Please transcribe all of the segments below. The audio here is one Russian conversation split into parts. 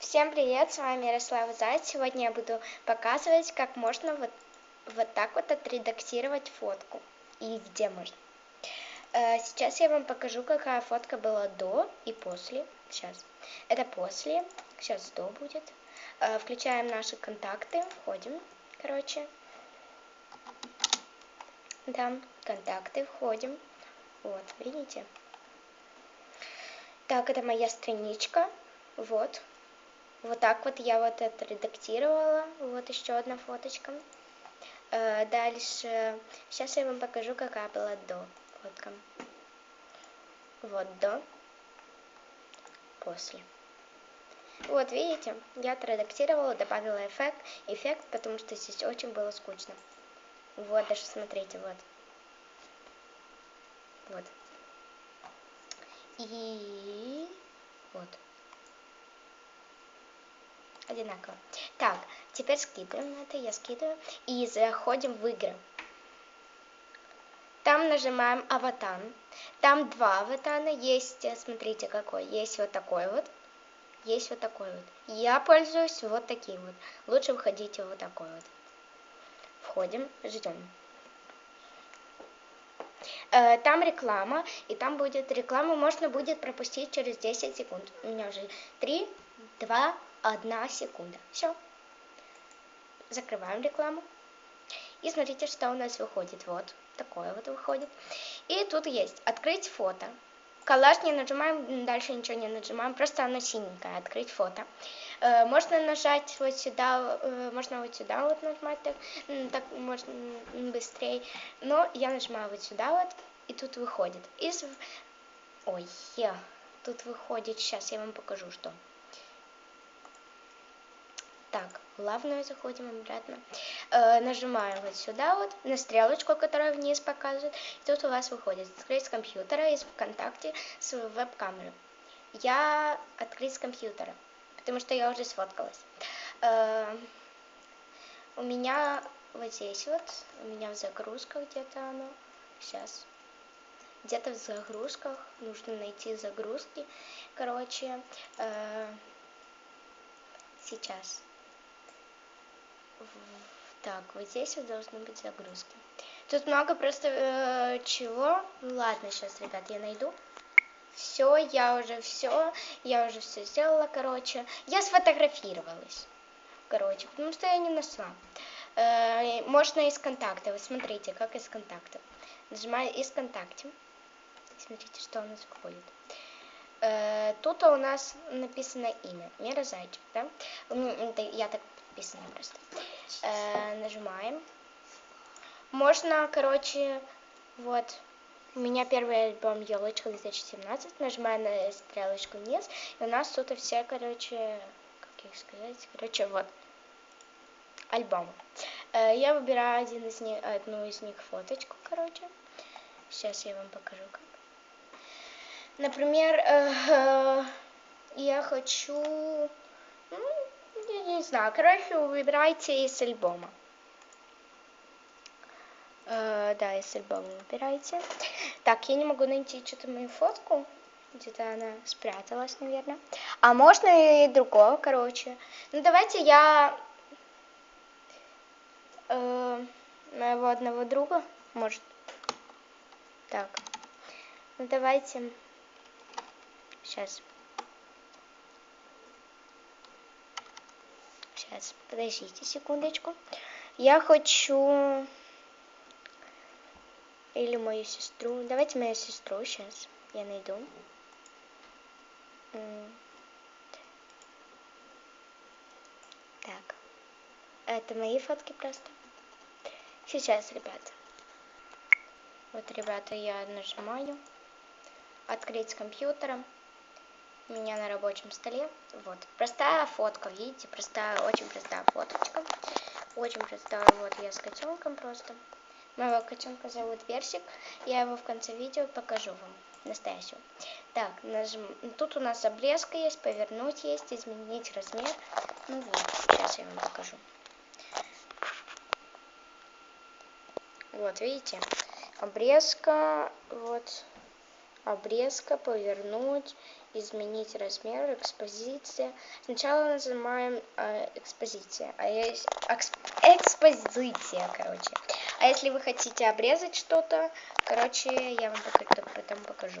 Всем привет, с вами Ярослава Заяц. Сегодня я буду показывать, как можно вот, вот так вот отредактировать фотку и где можно. Э, сейчас я вам покажу, какая фотка была до и после. Сейчас. Это после, сейчас до будет. Э, включаем наши контакты, входим, короче. Да, контакты, входим. Вот, видите? Так, это моя страничка. Вот, вот так вот я вот это редактировала. Вот еще одна фоточка. Э, дальше, сейчас я вам покажу, какая была до фотка. Вот до, после. Вот, видите, я отредактировала, добавила эффект, эффект, потому что здесь очень было скучно. Вот, даже смотрите, вот. Вот. И вот одинаково. Так, теперь скидываем это, я скидываю. И заходим в игры. Там нажимаем аватар. Там два аватана. Есть, э, смотрите какой. Есть вот такой вот. Есть вот такой вот. Я пользуюсь вот таким вот. Лучше входите вот такой вот. Входим, ждем. Э, там реклама, и там будет реклама, можно будет пропустить через 10 секунд. У меня уже 3, 2, одна секунда. Все. Закрываем рекламу. И смотрите, что у нас выходит. Вот такое вот выходит. И тут есть открыть фото. Коллаж не нажимаем, дальше ничего не нажимаем, просто оно синенькое, открыть фото. Э, можно нажать вот сюда, э, можно вот сюда вот нажимать, так, так можно быстрее. Но я нажимаю вот сюда вот, и тут выходит. Из... Ой, я. тут выходит, сейчас я вам покажу, что. Так, главное заходим обратно. Э, нажимаем вот сюда вот, на стрелочку, которая вниз показывает. И тут у вас выходит открыть с компьютера из ВКонтакте с веб-камеры. Я открыть с компьютера, потому что я уже сфоткалась. Э, у меня вот здесь вот, у меня в загрузках где-то оно. Сейчас. Где-то в загрузках нужно найти загрузки. Короче, э, сейчас. Так, вот здесь вот должны быть загрузки. Тут много просто э, чего. Ну ладно, сейчас, ребят, я найду. Все, я уже все, я уже все сделала, короче. Я сфотографировалась, короче, потому что я не нашла. Э, можно из контакта, вы смотрите, как из контакта. Нажимаю из контакта. Смотрите, что у нас выходит. Э, тут у нас написано имя, Мира Зайчик, да? Я так подписано просто. Э, нажимаем. Можно, короче, вот, у меня первый альбом «Елочка» 2017, нажимаю на стрелочку вниз, и у нас тут все, короче, как их сказать, короче, вот, альбомы. Э, я выбираю один из них, одну из них фоточку, короче. Сейчас я вам покажу, как. Например, э, я хочу не знаю, короче, выбирайте из альбома. Э, да, из альбома выбирайте. Так, я не могу найти что-то мою фотку. Где-то она спряталась, наверное. А можно и другого, короче. Ну, давайте я э, моего одного друга, может. Так. Ну, давайте. Сейчас. Сейчас, подождите секундочку. Я хочу... Или мою сестру. Давайте мою сестру сейчас. Я найду. Так. Это мои фотки просто. Сейчас, ребята. Вот, ребята, я нажимаю. Открыть с компьютера у меня на рабочем столе. Вот, простая фотка, видите, простая, очень простая фоточка. Очень простая, вот я с котенком просто. Моего котенка зовут Персик, я его в конце видео покажу вам, настоящего. Так, нажим... тут у нас обрезка есть, повернуть есть, изменить размер. Ну вот, сейчас я вам покажу. Вот, видите, обрезка, вот, обрезка, повернуть, изменить размер, экспозиция. Сначала нажимаем э, экспозиция, а есть экспозиция, короче. А если вы хотите обрезать что-то, короче, я вам потом покажу.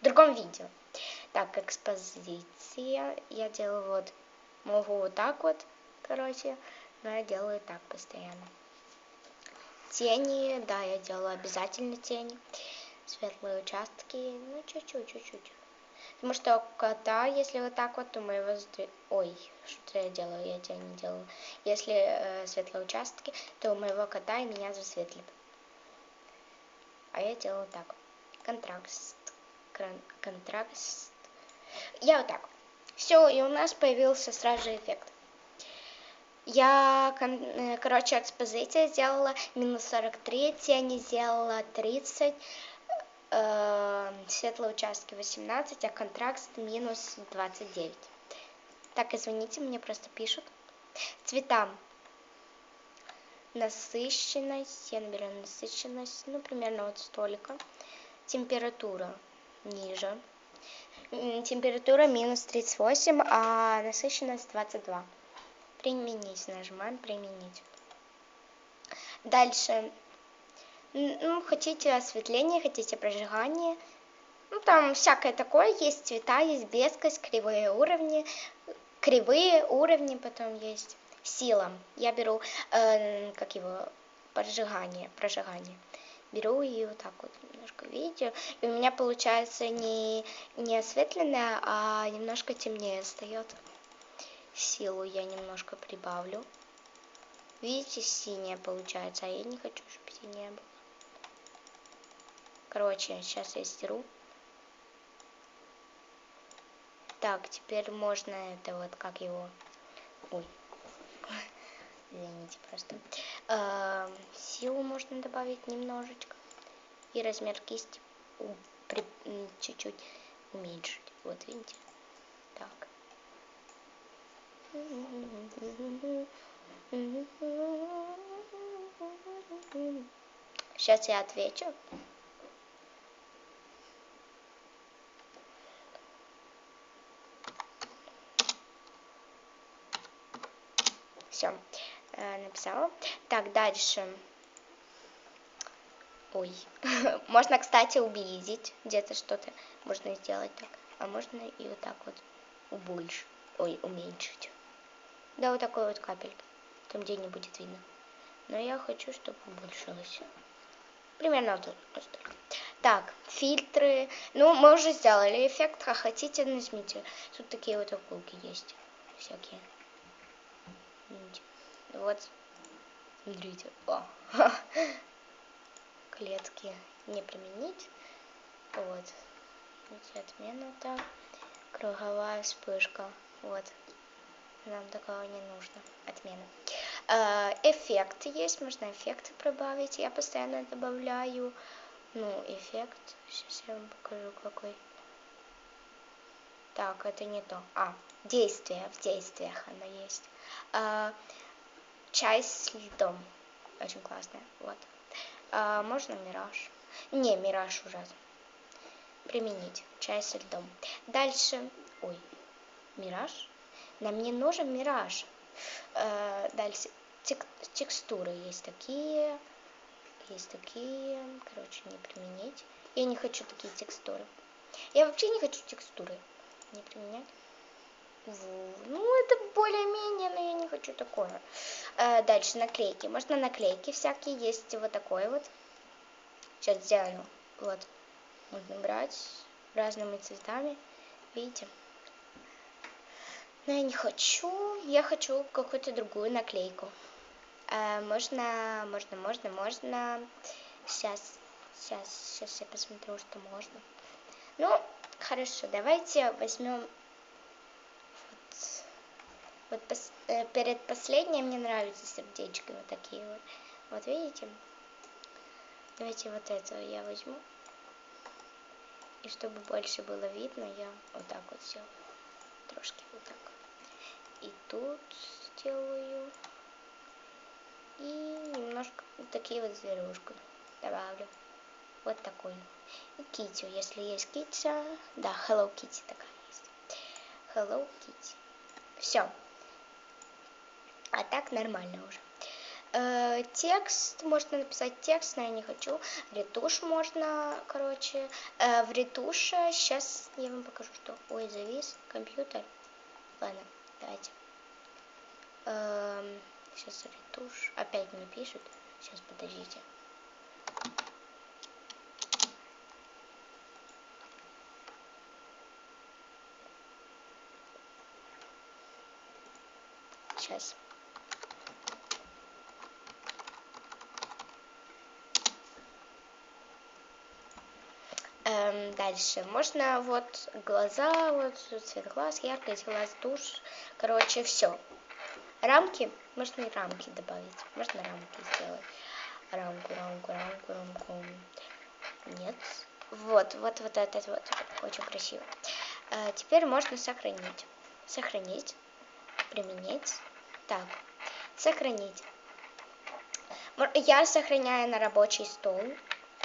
В другом видео. Так, экспозиция. Я делаю вот, могу вот так вот, короче, но я делаю так постоянно. Тени, да, я делаю обязательно тени. Светлые участки, ну, чуть-чуть, чуть-чуть. Потому что кота, если вот так вот, то мы его... Ой, что я делаю? Я тебя не делаю. Если э, светлые участки, то у моего кота и меня засветлит. А я делаю так. Контраст. Контраст. Я вот так. Все, и у нас появился сразу же эффект. Я, э, короче, экспозиция сделала минус 43, тени сделала 30, э, светлые участки 18, а контраст минус 29. Так, извините, мне просто пишут. Цвета. Насыщенность, я набираю насыщенность, ну, примерно вот столько. Температура ниже. Температура минус 38, а насыщенность 22. Применить, нажимаем применить. Дальше ну, хотите осветление, хотите прожигание. Ну, там всякое такое, есть цвета, есть безкость, кривые уровни, кривые уровни потом есть. Сила. Я беру, э, как его, прожигание, прожигание. Беру и вот так вот немножко, видите, и у меня получается не, не осветленная, а немножко темнее встает. Силу я немножко прибавлю. Видите, синяя получается, а я не хочу, чтобы синяя была. Короче, сейчас я стеру. Так, теперь можно это вот, как его... Ой. Извините просто. Э, силу можно добавить немножечко. И размер кисти чуть-чуть уменьшить. Вот видите? Так. Сейчас я отвечу. Все, э, написала. Так, дальше. Ой, можно, кстати, увеличить где-то что-то. Можно сделать так. А можно и вот так вот убольше. Ой, уменьшить. Да, вот такой вот капель. Там, где не будет видно. Но я хочу, чтобы убольшилось. Примерно вот, столько. Так, фильтры. Ну, мы уже сделали эффект, а хотите, нажмите. Тут такие вот окулки есть. Всякие. Вот, смотрите, о, клетки не применить. Вот, видите, отмена так, круговая вспышка, вот, нам такого не нужно, отмена. Э, эффект есть, можно эффекты прибавить, я постоянно добавляю, ну, эффект, сейчас я вам покажу какой. Так, это не то. А, действие, в действиях оно есть. А, чай с льдом. Очень классная. Вот. А, можно мираж. Не, мираж ужасно. Применить. Чай с льдом. Дальше. Ой. Мираж. Нам не нужен мираж. А, дальше. Тек текстуры есть такие. Есть такие. Короче, не применить. Я не хочу такие текстуры. Я вообще не хочу текстуры не применять. Ну, это более-менее, но я не хочу такое. А, дальше наклейки. Можно наклейки всякие. Есть вот такой вот. Сейчас сделаю. Вот. Можно брать разными цветами. Видите? Но я не хочу. Я хочу какую-то другую наклейку. А, можно, можно, можно, можно. Сейчас, сейчас, сейчас я посмотрю, что можно. Ну, Хорошо, давайте возьмем вот пос, э, перед последним мне нравятся сердечки вот такие вот. Вот видите? Давайте вот это я возьму. И чтобы больше было видно, я вот так вот сделаю. Трошки вот так. И тут сделаю. И немножко вот такие вот зверюшку добавлю. Вот такой. и Китю, если есть Китя. Да, Hello Kitty такая есть. Hello Kitty. Все. А так нормально уже. Э, текст, можно написать текст, но я не хочу. Ретушь можно, короче. Э, в ретуше, сейчас я вам покажу, что... Ой, завис компьютер. Ладно, давайте. Эм, сейчас ретушь. Опять мне пишут. Сейчас, подождите. Сейчас. Дальше. Можно вот глаза, вот цвет глаз, яркость глаз, душ. Короче, все. Рамки. Можно и рамки добавить. Можно рамки сделать. Рамку, рамку, рамку, рамку. Нет. Вот, вот, вот этот вот. Очень красиво. Э, теперь можно сохранить. Сохранить. Применить. Так. Сохранить. Я сохраняю на рабочий стол.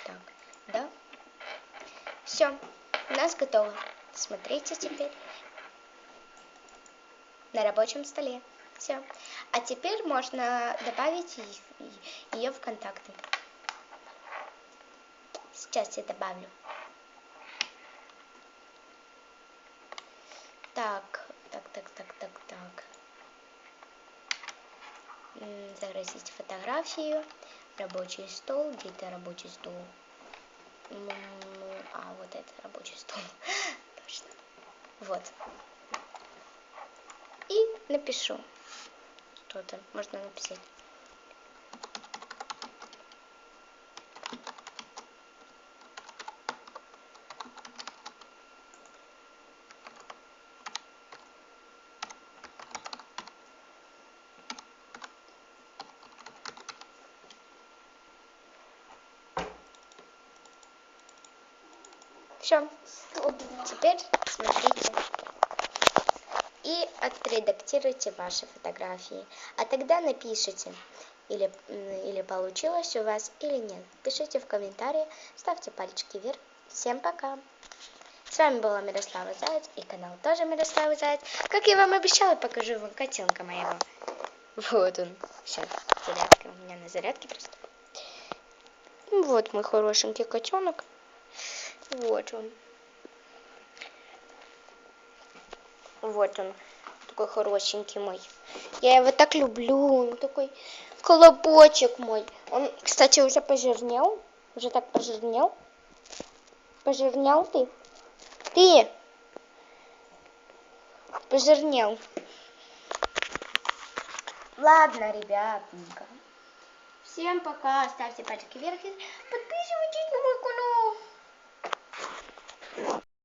Так, да. Все, у нас готово. Смотрите теперь на рабочем столе. Все. А теперь можно добавить ее в контакты. Сейчас я добавлю. Так, так, так, так, так, так. Загрузить фотографию. Рабочий стол. Где-то рабочий стол. А, вот это рабочий стол. Точно. Вот. И напишу что-то. Можно написать. Все. Теперь смотрите. И отредактируйте ваши фотографии. А тогда напишите, или, или получилось у вас, или нет. Пишите в комментарии, ставьте пальчики вверх. Всем пока! С вами была Мирослава Заяц и канал тоже Мирослава Заяц. Как я вам обещала, покажу вам котенка моего. Вот он. Сейчас, зарядка. У меня на зарядке просто. Вот мой хорошенький котенок. Вот он. Вот он. Такой хорошенький мой. Я его так люблю. Он такой колобочек мой. Он, кстати, уже пожирнел. Уже так пожирнел. Пожирнел ты? Ты? Пожирнел. Ладно, ребятненько. Всем пока. Ставьте пальчики вверх. Подписывайтесь